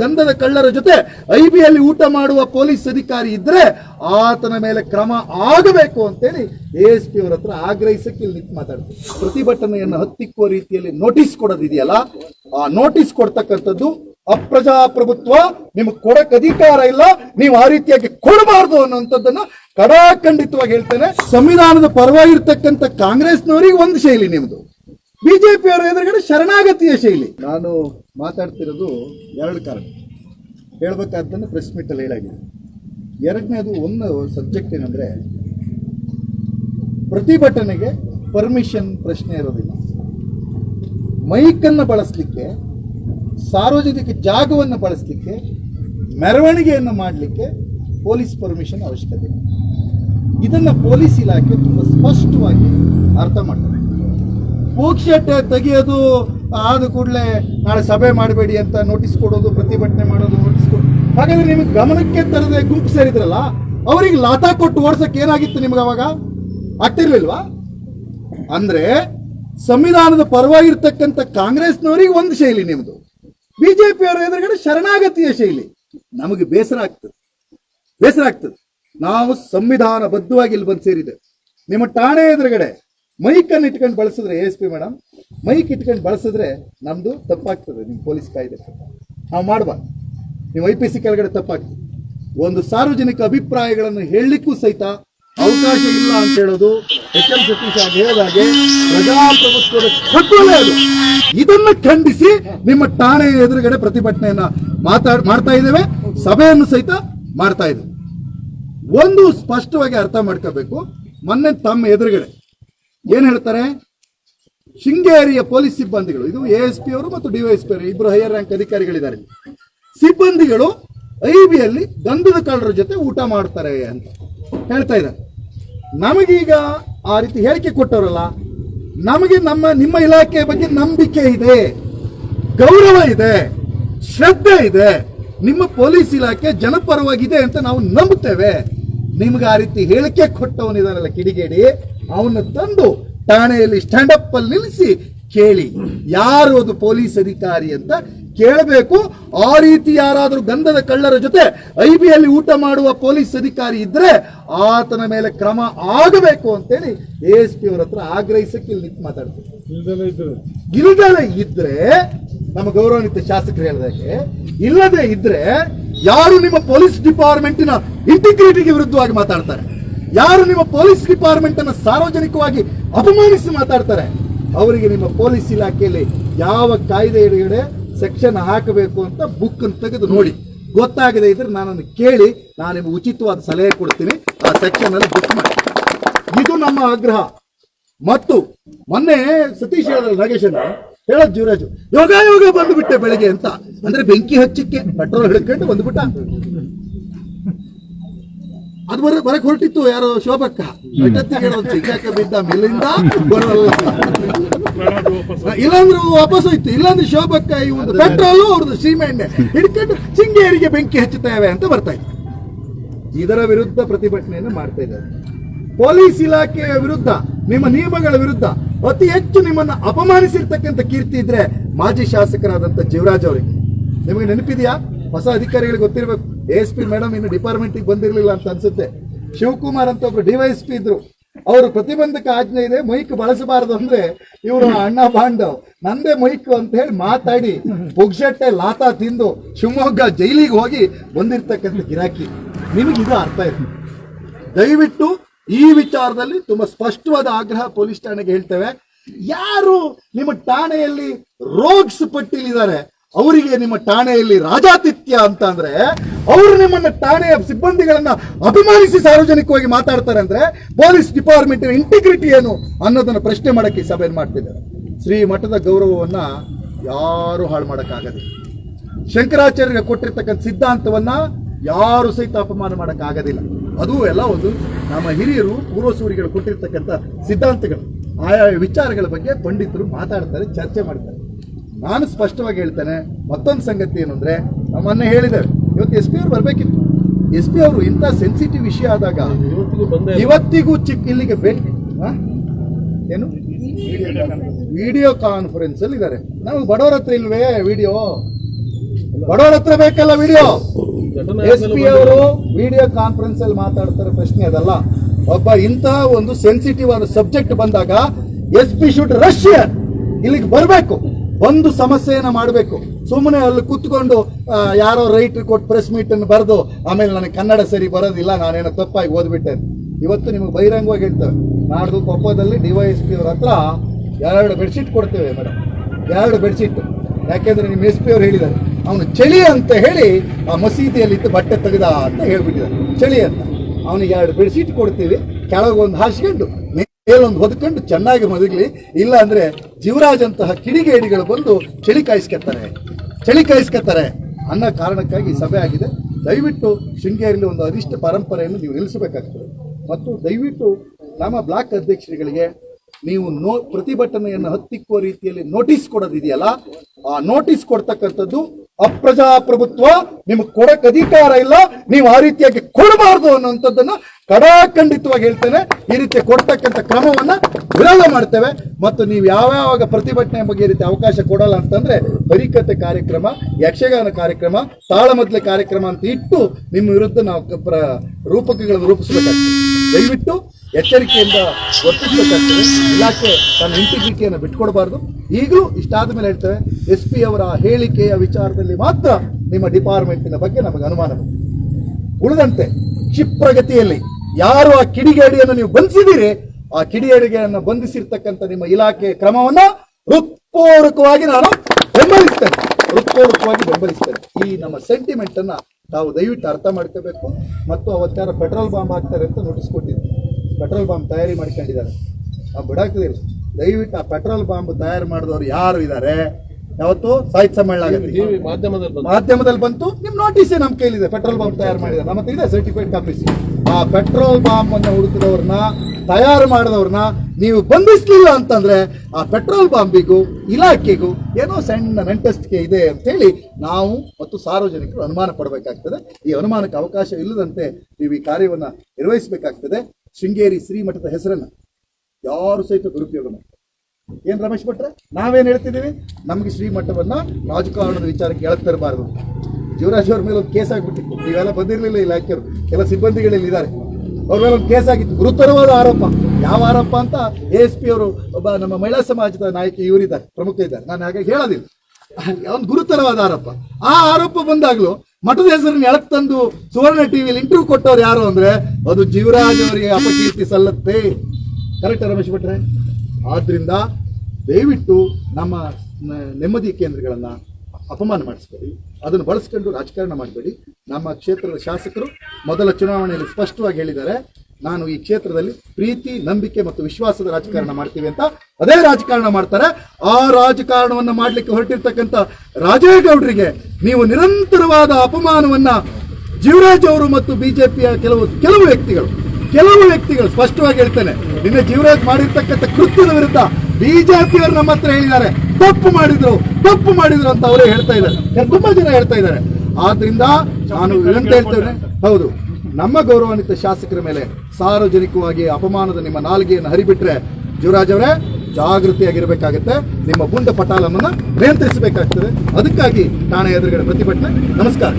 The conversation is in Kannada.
ಗಂಧದ ಕಳ್ಳರ ಜೊತೆ ಐಬಿಯಲ್ಲಿ ಊಟ ಮಾಡುವ ಪೊಲೀಸ್ ಅಧಿಕಾರಿ ಇದ್ರೆ ಆತನ ಮೇಲೆ ಕ್ರಮ ಆಗಬೇಕು ಅಂತೇಳಿ ಎಸ್ ಪಿ ಅವರ ಹತ್ರ ಆಗ್ರಹಿಸಕ್ಕೆ ಇಲ್ಲಿ ನಿಂತು ಮಾತಾಡ್ತೀವಿ ಪ್ರತಿಭಟನೆಯನ್ನು ಹತ್ತಿಕ್ಕುವ ರೀತಿಯಲ್ಲಿ ನೋಟಿಸ್ ಕೊಡೋದಿದೆಯಲ್ಲ, ಆ ನೋಟಿಸ್ ಕೊಡ್ತಕ್ಕಂಥದ್ದು ಅಪ್ರಜಾಪ್ರಭುತ್ವ, ನಿಮಗೆ ಕೊಡಕ್ ಅಧಿಕಾರ ಇಲ್ಲ, ನೀವು ಆ ರೀತಿಯಾಗಿ ಕೊಡಬಾರ್ದು ಅನ್ನುವಂಥದ್ದನ್ನ ಕಡಾಖಂಡಿತವಾಗಿ ಹೇಳ್ತೇನೆ. ಸಂವಿಧಾನದ ಪರವಾಗಿರ್ತಕ್ಕಂಥ ಕಾಂಗ್ರೆಸ್ನವರಿಗೆ ಒಂದು ಶೈಲಿ ನಿಮ್ದು. ಬಿಜೆಪಿ ಅವರ ಎದುರುಗಡೆ ಶರಣಾಗತಿಯ ಶೈಲಿ. ನಾನು ಮಾತಾಡ್ತಿರೋದು ಎರಡು ಕಾರಣ. ಹೇಳ್ಬೇಕಾದ್ದನ್ನು ಪ್ರೆಸ್ ಮೀಟಲ್ಲಿ ಹೇಳಾಗಿದೆ. ಎರಡನೇದು ಒಂದು ಸಬ್ಜೆಕ್ಟ್ ಏನಂದರೆ, ಪ್ರತಿಭಟನೆಗೆ ಪರ್ಮಿಷನ್ ಪ್ರಶ್ನೆ ಇರೋದಿಲ್ಲ. ಮೈಕನ್ನು ಬಳಸಲಿಕ್ಕೆ, ಸಾರ್ವಜನಿಕ ಜಾಗವನ್ನು ಬಳಸಲಿಕ್ಕೆ, ಮೆರವಣಿಗೆಯನ್ನು ಮಾಡಲಿಕ್ಕೆ ಪೊಲೀಸ್ ಪರ್ಮಿಷನ್ ಅವಶ್ಯಕತೆ ಇದೆ. ಇದನ್ನ ಪೊಲೀಸ್ ಇಲಾಖೆ ತುಂಬ ಸ್ಪಷ್ಟವಾಗಿ ಅರ್ಥ ಮಾಡ್ತಾರೆ. ಪೋಕ್ಷಟ್ಟೆ ತೆಗೆಯೋದು ಆದ ಕೂಡಲೇ ನಾಳೆ ಸಭೆ ಮಾಡಬೇಡಿ ಅಂತ ನೋಟಿಸ್ ಕೊಡೋದು, ಪ್ರತಿಭಟನೆ ಮಾಡೋದು ನೋಟಿಸ್ ಕೊಡೋದು. ಹಾಗಾದ್ರೆ ನಿಮಗೆ ಗಮನಕ್ಕೆ ತರದೆ ಗುಂಪು ಸೇರಿದ್ರಲ್ಲ, ಅವರಿಗೆ ಲಾತಾ ಕೊಟ್ಟು ಓಡಿಸೋಕೆ ಏನಾಗಿತ್ತು ನಿಮ್ಗೆ ಅವಾಗ? ಆಗ್ತಿರ್ಲಿಲ್ವಾ? ಅಂದ್ರೆ ಸಂವಿಧಾನದ ಪರವಾಗಿರ್ತಕ್ಕಂಥ ಕಾಂಗ್ರೆಸ್ನವರಿಗೆ ಒಂದು ಶೈಲಿ ನಿಮ್ದು. ಬಿಜೆಪಿ ಅವರ ಎದುರುಗಡೆ ಶರಣಾಗತಿಯ ಶೈಲಿ. ನಮಗೆ ಬೇಸರ ಆಗ್ತದೆ. ಬೇಸರ ಆಗ್ತದೆ. ನಾವು ಸಂವಿಧಾನ ಬದ್ಧವಾಗಿ ಇಲ್ಲಿ ಬಂದು ಸೇರಿದೆ ನಿಮ್ಮ ಠಾಣೆ ಎದುರುಗಡೆ ಮೈಕ್ ಅನ್ನು ಇಟ್ಕೊಂಡು ಬಳಸಿದ್ರೆ A S P madam mike ಇಟ್ಕೊಂಡು ಬಳಸಿದ್ರೆ ನಮ್ದು ತಪ್ಪಾಗ್ತದೆ ನಿಮ್ಮ ಪೊಲೀಸ್ ಕಾಯ್ದೆ. ನಾವು ಮಾಡಬಾರ್ದು. ನೀವು ಐ ಪಿ ಸಿ ಕೆಳಗಡೆ ತಪ್ಪಾಗ್ತದೆ. ಒಂದು ಸಾರ್ವಜನಿಕ ಅಭಿಪ್ರಾಯಗಳನ್ನು ಹೇಳಲಿಕ್ಕೂ ಸಹಿತ ಅವಕಾಶ ಇಲ್ಲ ಅಂತ ಹೇಳೋದು ಎಚ್ ಎಂ ಸತೀಶ್ ಆಗಿ ಹೇಳಿದಾಗೆ ಪ್ರಜಾಪ್ರಭುತ್ವದ ಇದನ್ನು ಖಂಡಿಸಿ ನಿಮ್ಮ ಠಾಣೆಯ ಎದುರುಗಡೆ ಪ್ರತಿಭಟನೆಯನ್ನ ಮಾತಾಡ್ ಮಾಡ್ತಾ ಇದ್ದೇವೆ. ಸಭೆಯನ್ನು ಸಹಿತ ಮಾಡ್ತಾ ಇದ್ದೇವೆ. ಒಂದು ಸ್ಪಷ್ಟವಾಗಿ ಅರ್ಥ ಮಾಡ್ಕೋಬೇಕು. ಮೊನ್ನೆ ತಮ್ಮ ಎದುರುಗಡೆ ಏನ್ ಹೇಳ್ತಾರೆ? ಶೃಂಗೇರಿಯ ಪೊಲೀಸ್ ಸಿಬ್ಬಂದಿಗಳು, ಇದು ಎ ಎಸ್ ಪಿ ಅವರು ಮತ್ತು ಡಿವೈಎಸ್ಪಿ ಅವರು ಇಬ್ಬರು ಹೈಯರ್ ರ್ಯಾಂಕ್ ಅಧಿಕಾರಿಗಳಿದ್ದಾರೆ. ಸಿಬ್ಬಂದಿಗಳು ಐ ಬಿಯಲ್ಲಿ ಗಂಧದ ಕಳ್ಳರ ಜೊತೆ ಊಟ ಮಾಡ್ತಾರೆ ಅಂತ ಹೇಳ್ತಾ ಇದ್ದಾರೆ. ನಮಗೀಗ ಆ ರೀತಿ ಹೇಳಿಕೆ ಕೊಟ್ಟವರಲ್ಲ, ನಮಗೆ ನಮ್ಮ, ನಿಮ್ಮ ಇಲಾಖೆಯ ಬಗ್ಗೆ ನಂಬಿಕೆ ಇದೆ, ಗೌರವ ಇದೆ, ಶ್ರದ್ಧೆ ಇದೆ, ನಿಮ್ಮ ಪೊಲೀಸ್ ಇಲಾಖೆ ಜನಪರವಾಗಿದೆ ಅಂತ ನಾವು ನಂಬುತ್ತೇವೆ. ನಿಮ್ಗೆ ಆ ರೀತಿ ಹೇಳಿಕೆ ಕೊಟ್ಟವನಿದಾನಲ್ಲ ಕಿಡಿಗೇಡಿ. ಅವನ್ನ ತಂದು ಠಾಣೆಯಲ್ಲಿ ಸ್ಟ್ಯಾಂಡ್ ಅಪ್ ಅಲ್ಲಿ ನಿಲ್ಲಿಸಿ ಕೇಳಿ. ಯಾರು ಅದು ಪೊಲೀಸ್ ಅಧಿಕಾರಿ ಅಂತ ಕೇಳಬೇಕು. ಆ ರೀತಿ ಯಾರಾದರೂ ಗಂಧದ ಕಳ್ಳರ ಜೊತೆ ಐಬಿಯಲ್ಲಿ ಊಟ ಮಾಡುವ ಪೊಲೀಸ್ ಅಧಿಕಾರಿ ಇದ್ರೆ ಆತನ ಮೇಲೆ ಕ್ರಮ ಆಗಬೇಕು ಅಂತೇಳಿ ಎಸ್ ಪಿ ಅವ್ರ ಹತ್ರ ಆಗ್ರಹಿಸಕ್ಕೆ ಇಲ್ಲಿ ನಿಂತು ಮಾತಾಡ್ತೀವಿ ಇಲ್ಲದೆ ಇದ್ರೆ. ನಮ್ಮ ಗೌರವಾನ್ವಿತ ಶಾಸಕರು ಹೇಳಿದಾಗೆ ಇಲ್ಲದೆ ಇದ್ರೆ ಯಾರು ನಿಮ್ಮ ಪೊಲೀಸ್ ಡಿಪಾರ್ಟ್ಮೆಂಟಿನ ಇಂಟಿಗ್ರಿಟಿಗೆ ವಿರುದ್ಧವಾಗಿ ಮಾತಾಡ್ತಾರೆ? ಯಾರು ನಿಮ್ಮ ಪೊಲೀಸ್ ಡಿಪಾರ್ಟ್ಮೆಂಟ್ ಅನ್ನು ಸಾರ್ವಜನಿಕವಾಗಿ ಅಪಮಾನಿಸಿ ಮಾತಾಡ್ತಾರೆ? ಅವರಿಗೆ ನಿಮ್ಮ ಪೊಲೀಸ್ ಇಲಾಖೆಯಲ್ಲಿ ಯಾವ ಕಾಯ್ದೆ ಎದುರುಗಡೆ ಸೆಕ್ಷನ್ ಹಾಕಬೇಕು ಅಂತ ಬುಕ್ ತೆಗೆದು ನೋಡಿ. ಗೊತ್ತಾಗದೆ ಇದ್ರೆ ನಾನು ಕೇಳಿ, ನಾನು ನಿಮಗೆ ಉಚಿತವಾದ ಸಲಹೆ ಕೊಡ್ತೀನಿ. ಆ ಸೆಕ್ಷನ್ ಅಲ್ಲಿ ಬುಕ್ ಮಾಡಿ. ಇದು ನಮ್ಮ ಆಗ್ರಹ. ಮತ್ತು ಮೊನ್ನೆ ಸತೀಶ್ ಅವರ ನಾಗೇಶ್ ಅಣ್ಣ ಹೇಳೋದು ಜೀವರಾಜು ಯೋಗ ಯೋಗ ಬಂದ್ಬಿಟ್ಟೆ ಬೆಳಿಗ್ಗೆ ಅಂತ. ಅಂದ್ರೆ ಬೆಂಕಿ ಹಚ್ಚಕ್ಕೆ ಪೆಟ್ರೋಲ್ ಹಿಡ್ಕೊಂಡು ಬಂದ್ಬಿಟ್ಟ. ಅದು ಬರ, ಬರಕ್ ಹೊರಟಿತ್ತು ಯಾರೋ ಶೋಭಕ್ಕ. ಸಿಕ್ಕಾಕ ಬಿದ್ದ ಮೇಲಿಂದ ಬರೋಲ್ಲ. ಇಲ್ಲಾಂದ್ರೆ ವಾಪಸ್ ಹೋಯ್ತು. ಇಲ್ಲಾಂದ್ರೆ ಶೋಭಕ್ಕ ಈ ಒಂದು ಪೆಟ್ರೋಲು ಅವ್ರದ್ದು ಸೀಮೆಣ್ಣೆ ಹಿಡ್ಕೊಂಡು ಸಿಂಗೇರಿಗೆ ಬೆಂಕಿ ಹಚ್ಚುತ್ತೇವೆ ಅಂತ ಬರ್ತಾ ಇತ್ತು. ಇದರ ವಿರುದ್ಧ ಪ್ರತಿಭಟನೆಯನ್ನು ಮಾಡ್ತಾ ಇದ್ದಾರೆ. ಪೊಲೀಸ್ ಇಲಾಖೆಯ ವಿರುದ್ಧ, ನಿಮ್ಮ ನಿಯಮಗಳ ವಿರುದ್ಧ ಅತಿ ಹೆಚ್ಚು ನಿಮ್ಮನ್ನ ಅಪಮಾನಿಸಿರ್ತಕ್ಕಂಥ ಕೀರ್ತಿ ಇದ್ರೆ ಮಾಜಿ ಶಾಸಕರಾದಂಥ ಜೀವರಾಜ್ ಅವರಿಗೆ. ನಿಮಗೆ ನೆನಪಿದೆಯಾ? ಹೊಸ ಅಧಿಕಾರಿಗಳಿಗೆ ಗೊತ್ತಿರಬೇಕು. ಎಸ್ ಪಿ ಮೇಡಮ್ ಇನ್ನು ಡಿಪಾರ್ಟ್ಮೆಂಟಿಗೆ ಬಂದಿರಲಿಲ್ಲ ಅಂತ ಅನ್ಸುತ್ತೆ. ಶಿವಕುಮಾರ್ ಅಂತ ಒಬ್ರು ಡಿವೈಎಸ್ ಪಿ ಇದ್ರು. ಅವರು ಪ್ರತಿಬಂಧಕ ಆಜ್ಞೆ ಇದೆ, ಮೈಕ್ ಬಳಸಬಾರದು ಅಂದ್ರೆ ಇವರು ಅಣ್ಣ ಬಾಂಡವ್. ನಂದೇ ಮೈಕ್ ಅಂತ ಹೇಳಿ ಮಾತಾಡಿ, ಪುಗ್ಸಟ್ಟೆ ಲಾತಾ ತಿಂದು ಶಿವಮೊಗ್ಗ ಜೈಲಿಗೆ ಹೋಗಿ ಬಂದಿರ್ತಕ್ಕಂಥ ಗಿರಾಕಿ. ನಿಮಗೆ ಇದು ಅರ್ಥ ಇದೆ ದಯವಿಟ್ಟು ಈ ವಿಚಾರದಲ್ಲಿ ತುಂಬಾ ಸ್ಪಷ್ಟವಾದ ಆಗ್ರಹ ಪೊಲೀಸ್ ಠಾಣೆಗೆ ಹೇಳ್ತೇವೆ. ಯಾರು ನಿಮ್ಮ ಠಾಣೆಯಲ್ಲಿ ರೋಗ್ಸ್ ಪಟ್ಟಿಲಿದ್ದಾರೆ ಅವರಿಗೆ ನಿಮ್ಮ ಠಾಣೆಯಲ್ಲಿ ರಾಜಾತಿಥ್ಯ ಅಂತ ಅಂದ್ರೆ ಅವರು ನಿಮ್ಮನ್ನ ಠಾಣೆಯ ಸಿಬ್ಬಂದಿಗಳನ್ನ ಅಭಿಮಾನಿಸಿ ಸಾರ್ವಜನಿಕವಾಗಿ ಮಾತಾಡ್ತಾರೆ ಅಂದ್ರೆ ಪೊಲೀಸ್ ಡಿಪಾರ್ಟ್ಮೆಂಟ್ ಇಂಟಿಗ್ರಿಟಿ ಏನು ಅನ್ನೋದನ್ನ ಪ್ರಶ್ನೆ ಮಾಡಕ್ಕೆ ಸಭೆ ಮಾಡ್ತಿದ್ದಾರೆ. ಶ್ರೀ ಮಠದ ಗೌರವವನ್ನ ಯಾರು ಹಾಳು ಮಾಡಕ್ಕಾಗದಿಲ್ಲ. ಶಂಕರಾಚಾರ್ಯರಿಗೆ ಕೊಟ್ಟಿರ್ತಕ್ಕಂಥ ಸಿದ್ಧಾಂತವನ್ನ ಯಾರು ಸಹಿತ ಅಪಮಾನ ಮಾಡಕ್ ಆಗೋದಿಲ್ಲ ಅದು ಎಲ್ಲ ಒಂದು ನಮ್ಮ ಹಿರಿಯರು, ಪೂರ್ವಸೂರಿಗಳು ಕೊಟ್ಟಿರ್ತಕ್ಕಂಥ ಸಿದ್ಧಾಂತಗಳು. ಆಯಾ ವಿಚಾರಗಳ ಬಗ್ಗೆ ಪಂಡಿತರು ಮಾತಾಡ್ತಾರೆ, ಚರ್ಚೆ ಮಾಡ್ತಾರೆ. ನಾನು ಸ್ಪಷ್ಟವಾಗಿ ಹೇಳ್ತೇನೆ ಮತ್ತೊಂದು ಸಂಗತಿ ಏನು ಅಂದರೆ ನಮ್ಮನ್ನೇ ಹೇಳಿದ್ದೇವೆ ಇವತ್ತು ಎಸ್ ಪಿ ಅವರು ಬರಬೇಕಿತ್ತು. ಎಸ್ ಪಿ ಅವರು ಇಂಥ ಸೆನ್ಸಿಟಿವ್ ವಿಷಯ ಆದಾಗ ಇವತ್ತಿಗೂ ಚಿಕ್ಕ ಇಲ್ಲಿಗೆ ಭೇಟಿ? ಏನು? ವಿಡಿಯೋ ಕಾನ್ಫರೆನ್ಸ್ ಅಲ್ಲಿ ಇದ್ದಾರೆ. ನಾವು ಬಡವರ ಹತ್ರ ಇಲ್ವೇ ವಿಡಿಯೋ? ಬಡವರ ಹತ್ರ ಬೇಕಲ್ಲ ವಿಡಿಯೋ? ಎಸ್ ಪಿ ಅವರು ವಿಡಿಯೋ ಕಾನ್ಫರೆನ್ಸ್ ಅಲ್ಲಿ ಮಾತಾಡ್ತಾರೆ ಪ್ರಶ್ನೆ ಅದಲ್ಲ. ಒಬ್ಬ ಇಂತಹ ಒಂದು ಸೆನ್ಸಿಟಿವ್ ಆದ ಸಬ್ಜೆಕ್ಟ್ ಬಂದಾಗ ಎಸ್ ಪಿ ಶುಡ್ ರಶ್ ಇಲ್ಲಿಗೆ ಬರಬೇಕು. ಒಂದು ಸಮಸ್ಯೆಯನ್ನು ಮಾಡಬೇಕು. ಸುಮ್ಮನೆ ಅಲ್ಲಿ ಕೂತ್ಕೊಂಡು ಯಾರೋ ರೈಟ್ರ್ ಕೊಟ್ಟು ಪ್ರೆಸ್ ಮೀಟ್ ಅನ್ನು ಬರೆದು, ಆಮೇಲೆ ನನಗೆ ಕನ್ನಡ ಸರಿ ಬರೋದಿಲ್ಲ, ನಾನೇನೋ ತಪ್ಪಾಗಿ ಓದ್ಬಿಟ್ಟೆ ಇವತ್ತು ನಿಮಗೆ ಬಹಿರಂಗವಾಗಿ ಹೇಳ್ತಾರೆ. ನಾಡ್ದು ಕೊಪ್ಪದಲ್ಲಿ ಡಿವೈಎಸ್ ಪಿ ಅವ್ರ ಹತ್ರ ಎರಡು ಬೆಡ್ಶೀಟ್ ಕೊಡ್ತೇವೆ ಮೇಡಮ್ ಎರಡು ಬೆಡ್ಶೀಟ್ ಯಾಕೆಂದ್ರೆ ನಿಮ್ಮ ಎಸ್ ಪಿ ಅವ್ರು ಹೇಳಿದ್ದಾರೆ. ಅವನು ಚಳಿ ಅಂತ ಹೇಳಿ ಆ ಮಸೀದಿಯಲ್ಲಿತ್ತು ಬಟ್ಟೆ ತೆಗೆದ ಅಂತ ಹೇಳ್ಬಿಟ್ಟಿದ್ದಾರೆ. ಚಳಿ ಅಂತ. ಅವನಿಗೆ ಎರಡು ಬೆಡ್ಶೀಟ್ ಕೊಡ್ತೀವಿ. ಕೆಳಗೊಂದು ಹಾಸ್ಕೊಂಡು ಮೇಲೊಂದು ಹೊದ್ಕೊಂಡು ಚೆನ್ನಾಗಿ ಮದಗ್ಲಿ. ಇಲ್ಲ ಅಂದ್ರೆ ಜೀವರಾಜ್ ಅಂತಹ ಕಿಡಿಗೇಡಿಗಳು ಬಂದು ಚಳಿ ಕಾಯಿಸ್ಕೊತಾರೆ ಚಳಿ ಕಾಯಿಸ್ಕೊತಾರೆ ಅನ್ನೋ ಕಾರಣಕ್ಕಾಗಿ ಸಭೆ ಆಗಿದೆ. ದಯವಿಟ್ಟು ಶೃಂಗೇರಿಯಲ್ಲಿ ಒಂದು ಅರಿಷ್ಟ ಪರಂಪರೆಯನ್ನು ನೀವು ನಿಲ್ಲಿಸಬೇಕಾಗ್ತದೆ. ಮತ್ತು ದಯವಿಟ್ಟು ನಮ್ಮ ಬ್ಲಾಕ್ ಅಧ್ಯಕ್ಷರುಗಳಿಗೆ ನೀವು ನೋ ಪ್ರತಿಭಟನೆಯನ್ನು ಹತ್ತಿಕ್ಕುವ ರೀತಿಯಲ್ಲಿ ನೋಟಿಸ್ ಕೊಡೋದಿದೆಯಲ್ಲ, ಆ ನೋಟಿಸ್ ಕೊಡ್ತಕ್ಕಂಥದ್ದು ಅಪ್ರಜಾಪ್ರಭುತ್ವ, ನಿಮಗೆ ಕೊಡಕ್ಕೆ ಅಧಿಕಾರ ಇಲ್ಲ, ನೀವು ಆ ರೀತಿಯಾಗಿ ಕೊಡಬಾರ್ದು ಅನ್ನುವಂಥದ್ದನ್ನ ಕಡಾಖಂಡಿತವಾಗಿ ಹೇಳ್ತೇನೆ, ಈ ರೀತಿ ಕೊಡ್ತಕ್ಕಂಥ ಕ್ರಮವನ್ನ ವಿರೋಧ ಮಾಡ್ತೇವೆ. ಮತ್ತು ನೀವು ಯಾವ್ಯಾವಾಗ ಪ್ರತಿಭಟನೆ ಬಗ್ಗೆ ಈ ರೀತಿ ಅವಕಾಶ ಕೊಡಲ್ಲ ಅಂತಂದ್ರೆ ಪರಿಕತೆ ಕಾರ್ಯಕ್ರಮ, ಯಕ್ಷಗಾನ ಕಾರ್ಯಕ್ರಮ ತಾಳಮದ್ಲೆ ಕಾರ್ಯಕ್ರಮ ಅಂತ ಇಟ್ಟು ನಿಮ್ಮ ವಿರುದ್ಧ ನಾವು ರೂಪಕಗಳನ್ನು ರೂಪಿಸಬೇಕಾಗ್ತದೆ. ದಯವಿಟ್ಟು ಎಚ್ಚರಿಕೆಯಿಂದ ವರ್ತಿಸಬೇಕಾಗ್ತದೆ ಇಲಾಖೆ ತನ್ನ ಇಂಟಿಗ್ರಿಟಿಯನ್ನು ಬಿಟ್ಕೊಡಬಾರ್ದು. ಈಗಲೂ ಇಷ್ಟಾದ ಮೇಲೆ ಹೇಳ್ತೇವೆ ಎಸ್ ಪಿ ಅವರ ಹೇಳಿಕೆಯ ವಿಚಾರದಲ್ಲಿ ಮಾತ್ರ ನಿಮ್ಮ ಡಿಪಾರ್ಟ್ಮೆಂಟಿನ ಬಗ್ಗೆ ನಮಗೆ ಅನುಮಾನ. ಉಳಿದಂತೆ, ಕ್ಷಿಪ್ರಗತಿಯಲ್ಲಿ ಯಾರು ಆ ಕಿಡಿಗೇಡಿಯನ್ನು ನೀವು ಬಂಧಿಸಿದ್ದೀರಿ, ಆ ಕಿಡಿಗೇಡಿಗೆಯನ್ನು ಬಂಧಿಸಿರ್ತಕ್ಕಂಥ ನಿಮ್ಮ ಇಲಾಖೆ ಕ್ರಮವನ್ನ ಹೃತ್ಪೂರ್ವಕವಾಗಿ ನಾನು ಬೆಂಬಲಿಸ್ತೇನೆ. ಹೃತ್ಪೂರ್ವಕವಾಗಿ ಬೆಂಬಲಿಸ್ತೇನೆ. ಈ ನಮ್ಮ ಸೆಂಟಿಮೆಂಟ್ ಅನ್ನ ತಾವು ದಯವಿಟ್ಟು ಅರ್ಥ ಮಾಡ್ಕೋಬೇಕು. ಮತ್ತು ಅವತ್ತಾರ ಪೆಟ್ರೋಲ್ ಬಾಂಬ್ ಹಾಕ್ತಾರೆ ಅಂತ ನೋಟಿಸ್ ಕೊಟ್ಟಿದ್ರು ಪೆಟ್ರೋಲ್ ಬಾಂಬ್ ತಯಾರಿ ಮಾಡ್ಕೊಂಡಿದ್ದಾರೆ. ಆ ಬಿಡಾಕ್ತಿದ್ದೀರಿ ದಯವಿಟ್ಟು ಆ ಪೆಟ್ರೋಲ್ ಬಾಂಬ್ ತಯಾರು ಮಾಡಿದವರು ಯಾರು ಇದ್ದಾರೆ ಯಾವತ್ತು ಸಾಹಿತ್ಯ ಸಮ್ಮೇಳನ ಆಗುತ್ತೆ ಮಾಧ್ಯಮದಲ್ಲಿ ಬಂತು ನಿಮ್ ನೋಟಿಸ್ ನಮ್ ಕೈಲಿದೆ ಪೆಟ್ರೋಲ್ ಬಾಂಬ್ ತಯಾರು ಮಾಡಿದ್ದಾರೆ ನಮ್ಮ ಇದೆ ಸರ್ಟಿಫೈಡ್ ಕಾಪೀಸ್ ಆ ಪೆಟ್ರೋಲ್ ಬಾಂಬ್ ಅನ್ನ ಹುಡುಕಿದವ್ರನ್ನ ತಯಾರು ಮಾಡಿದವ್ರನ್ನ ನೀವು ಬಂಧಿಸ್ಲಿಲ್ಲ ಅಂತಂದ್ರೆ ಆ ಪೆಟ್ರೋಲ್ ಬಾಂಬಿಗೂ ಇಲಾಖೆಗೂ ಏನೋ ಸಣ್ಣ ನಂಟಸ್ಟಿಕೆ ಇದೆ ಅಂತ ಹೇಳಿ ನಾವು ಮತ್ತು ಸಾರ್ವಜನಿಕರು ಅನುಮಾನ ಪಡಬೇಕಾಗ್ತದೆ. ಈ ಅನುಮಾನಕ್ಕೆ ಅವಕಾಶ ಇಲ್ಲದಂತೆ ನೀವು ಈ ಕಾರ್ಯವನ್ನು ನಿರ್ವಹಿಸಬೇಕಾಗ್ತದೆ. ಶೃಂಗೇರಿ ಶ್ರೀಮಠದ ಹೆಸರನ್ನು ಯಾರು ಸಹಿತ ದುರುಪಯೋಗ ಮಾಡ್ತಾರೆ? ಏನ್ ರಮೇಶ್ ಭಟ್ರೆ? ನಾವೇನ್ ಹೇಳ್ತಿದೀವಿ ನಮ್ಗೆ ಶ್ರೀಮಠವನ್ನ ರಾಜಕಾರಣದ ವಿಚಾರಕ್ಕೆ ಎಳತ್ತಿರಬಾರದು ಜೀವರಾಜ್ ಅವ್ರ ಮೇಲೆ ಒಂದು ಕೇಸ್ ಆಗ್ಬಿಟ್ಟಿತ್ತು. ನೀವೆಲ್ಲ ಬಂದಿರಲಿಲ್ಲ ಇಲಾಖೆಯವರು. ಎಲ್ಲ ಸಿಬ್ಬಂದಿಗಳಲ್ಲಿ ಇದ್ದಾರೆ. ಅವ್ರ ಮೇಲೆ ಒಂದು ಕೇಸ್ ಆಗಿತ್ತು. ಗುರುತರವಾದ ಆರೋಪ. ಯಾವ ಆರೋಪ ಅಂತ ಎ ಎಸ್ ಪಿ ಅವರು ಒಬ್ಬ ನಮ್ಮ ಮಹಿಳಾ ಸಮಾಜದ ನಾಯಕಿ ಇವರಿದ್ದಾರೆ ಪ್ರಮುಖ ಇದ್ದಾರೆ. ನಾನು ಹಾಗಾಗಿ ಹೇಳೋದಿಲ್ಲ. ಒಂದು ಗುರುತರವಾದ ಆರೋಪ. ಆ ಆರೋಪ ಬಂದಾಗ್ಲೂ ಮಠದ ಹೆಸರನ್ನ ಎಳಕ್ ತಂದು ಸುವರ್ಣ ಟಿವಿಲಿ ಇಂಟರ್ವ್ಯೂ ಕೊಟ್ಟವ್ರು ಯಾರು ಅಂದ್ರೆ ಅದು ಜೀವರಾಜ್ ಅವರಿಗೆ ಅಪಕೀರ್ತಿ ಸಲ್ಲತ್ತೆ. ಕರೆಕ್ಟ್ ರಮೇಶ್ ಭಟ್ರೆ? ಆದ್ರಿಂದ ದಯವಿಟ್ಟು ನಮ್ಮ ನೆಮ್ಮದಿ ಕೇಂದ್ರಗಳನ್ನು ಅಪಮಾನ ಮಾಡಿಸ್ಬೇಡಿ. ಅದನ್ನು ಬಳಸ್ಕೊಂಡು ರಾಜಕಾರಣ ಮಾಡಬೇಡಿ. ನಮ್ಮ ಕ್ಷೇತ್ರದ ಶಾಸಕರು ಮೊದಲ ಚುನಾವಣೆಯಲ್ಲಿ ಸ್ಪಷ್ಟವಾಗಿ ಹೇಳಿದ್ದಾರೆ, ನಾನು ಈ ಕ್ಷೇತ್ರದಲ್ಲಿ ಪ್ರೀತಿ, ನಂಬಿಕೆ ಮತ್ತು ವಿಶ್ವಾಸದ ರಾಜಕಾರಣ ಮಾಡ್ತೀವಿ ಅಂತ. ಅದೇ ರಾಜಕಾರಣ ಮಾಡ್ತಾರೆ. ಆ ರಾಜಕಾರಣವನ್ನು ಮಾಡಲಿಕ್ಕೆ ಹೊರಟಿರ್ತಕ್ಕಂಥ ರಾಜೇಗೌಡರಿಗೆ ನೀವು ನಿರಂತರವಾದ ಅಪಮಾನವನ್ನು ಜೀವರಾಜ್ ಅವರು ಮತ್ತು ಬಿಜೆಪಿಯ ಕೆಲವು ಕೆಲವು ವ್ಯಕ್ತಿಗಳು ಕೆಲವು ವ್ಯಕ್ತಿಗಳು ಸ್ಪಷ್ಟವಾಗಿ ಹೇಳ್ತೇನೆ, ನಿನ್ನೆ ಜೀವರಾಜ್ ಮಾಡಿರ್ತಕ್ಕಂಥ ಕೃತ್ಯದ ವಿರುದ್ಧ ಬಿಜೆಪಿಯವರು ನಮ್ಮ ಹತ್ರ ಹೇಳಿದ್ದಾರೆ, ತಪ್ಪು ಮಾಡಿದ್ರು ತಪ್ಪು ಮಾಡಿದ್ರು ಅಂತ ಅವರೇ ಹೇಳ್ತಾ ಇದ್ದಾರೆ. ತುಂಬಾ ಜನ ಹೇಳ್ತಾ ಇದ್ದಾರೆ. ಆದ್ರಿಂದ ನಾನು ಏನಂತ ಹೇಳ್ತೇನೆ, ಹೌದು, ನಮ್ಮ ಗೌರವಾನ್ವಿತ ಶಾಸಕರ ಮೇಲೆ ಸಾರ್ವಜನಿಕವಾಗಿ ಅಪಮಾನದ ನಿಮ್ಮ ನಾಲಿಗೆಯನ್ನು ಹರಿಬಿಟ್ರೆ ಜೀವರಾಜ್ ಅವರೇ ಜಾಗೃತಿಯಾಗಿರಬೇಕಾಗುತ್ತೆ, ನಿಮ್ಮ ಗುಂಡ ಪಟಾಲವನ್ನು ನಿಯಂತ್ರಿಸಬೇಕಾಗ್ತದೆ. ಅದಕ್ಕಾಗಿ ಠಾಣೆ ಎದುರುಗಡೆ ಪ್ರತಿಭಟನೆ. ನಮಸ್ಕಾರ.